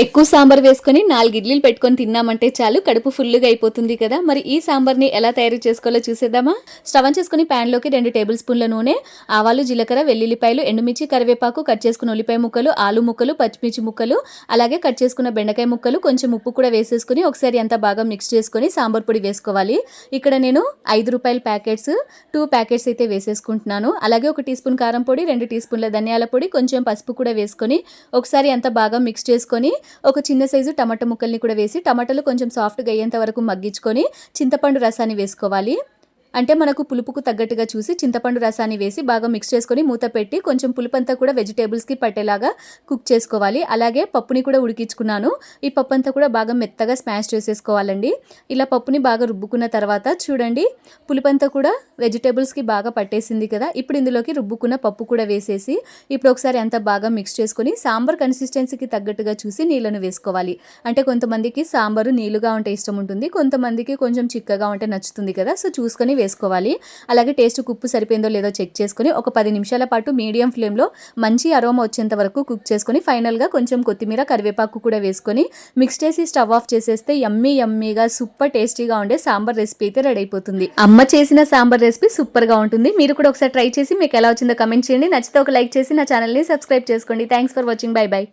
ఎక్కువ సాంబార్ వేసుకొని నాలుగు ఇడ్లీలు పెట్టుకొని తిన్నామంటే చాలు కడుపు ఫుల్గా అయిపోతుంది కదా. మరి ఈ సాంబార్ని ఎలా తయారు చేసుకోవాలో చూసేద్దామా? స్టవ్ ఆన్ చేసుకుని ప్యాన్లోకి రెండు టేబుల్ స్పూన్ల నూనె ఆవాలు జీలకర్ర వెల్లుల్లిపాయలు ఎండుమిర్చి కరివేపాకు కట్ చేసుకున్న ఉల్లిపాయ ముక్కలు ఆలు ముక్కలు పచ్చిమిర్చి ముక్కలు అలాగే కట్ చేసుకున్న బెండకాయ ముక్కలు కొంచెం ఉప్పు కూడా వేసేసుకుని ఒకసారి అంతా బాగా మిక్స్ చేసుకొని సాంబార్ పొడి వేసుకోవాలి. ఇక్కడ నేను ఐదు రూపాయల ప్యాకెట్స్ టూ ప్యాకెట్స్ అయితే వేసేసుకుంటున్నాను. అలాగే ఒక టీ స్పూన్ కారం పొడి రెండు టీ స్పూన్ల ధనియాల పొడి కొంచెం పసుపు కూడా వేసుకొని ఒకసారి అంతా బాగా మిక్స్ చేసుకొని ఒక చిన్న సైజు టమాటా ముక్కల్ని కూడా వేసి టమాటాలు కొంచెం సాఫ్ట్గా అయ్యేంత వరకు మగ్గించుకొని చింతపండు రసాన్ని వేసుకోవాలి. అంటే మనకు పులుపుకు తగ్గట్టుగా చూసి చింతపండు రసాన్ని వేసి బాగా మిక్స్ చేసుకొని మూత పెట్టి కొంచెం పులుపంతా కూడా వెజిటేబుల్స్కి పట్టేలాగా కుక్ చేసుకోవాలి. అలాగే పప్పుని కూడా ఉడికించుకున్నాను. ఈ పప్పు అంతా కూడా బాగా మెత్తగా స్మాష్ చేసేసుకోవాలండి. ఇలా పప్పుని బాగా రుబ్బుకున్న తర్వాత చూడండి పులుపంతా కూడా వెజిటేబుల్స్కి బాగా పట్టేసింది కదా. ఇప్పుడు ఇందులోకి రుబ్బుకున్న పప్పు కూడా వేసేసి ఇప్పుడు ఒకసారి అంతా బాగా మిక్స్ చేసుకొని సాంబార్ కన్సిస్టెన్సీకి తగ్గట్టుగా చూసి నీళ్ళను వేసుకోవాలి. అంటే కొంతమందికి సాంబారు నీళ్ళుగా ఉంటే ఇష్టం ఉంటుంది కొంతమందికి కొంచెం చిక్కగా ఉంటే నచ్చుతుంది కదా. సో చూసుకొని వేసుకోవాలి అలాగే టేస్ట్ ఉప్పు సరిపోయిందో లేదో చెక్ చేసుకొని ఒక పది నిమిషాల పాటు మీడియం ఫ్లేమ్లో మంచి అరోమా వచ్చేంత వరకు కుక్ చేసుకొని ఫైనల్గా కొంచెం కొత్తిమీర కరివేపాకు కూడా వేసుకొని మిక్స్ చేసి స్టవ్ ఆఫ్ చేసేస్తే యమ్మీ యమ్మీగా సూపర్ టేస్టీగా ఉండే సాంబార్ రెసిపీ అయితే రెడీ అయిపోతుంది. అమ్మ చేసిన సాంబార్ రెసిపీ సూపర్గా ఉంటుంది. మీరు కూడా ఒకసారి ట్రై చేసి మీకు ఎలా వచ్చిందో కమెంట్ చేయండి. నచ్చితే ఒక లైక్ చేసి నా ఛానల్ని సబ్స్క్రైబ్ చేసుకోండి. Thanks for watching. Bye bye.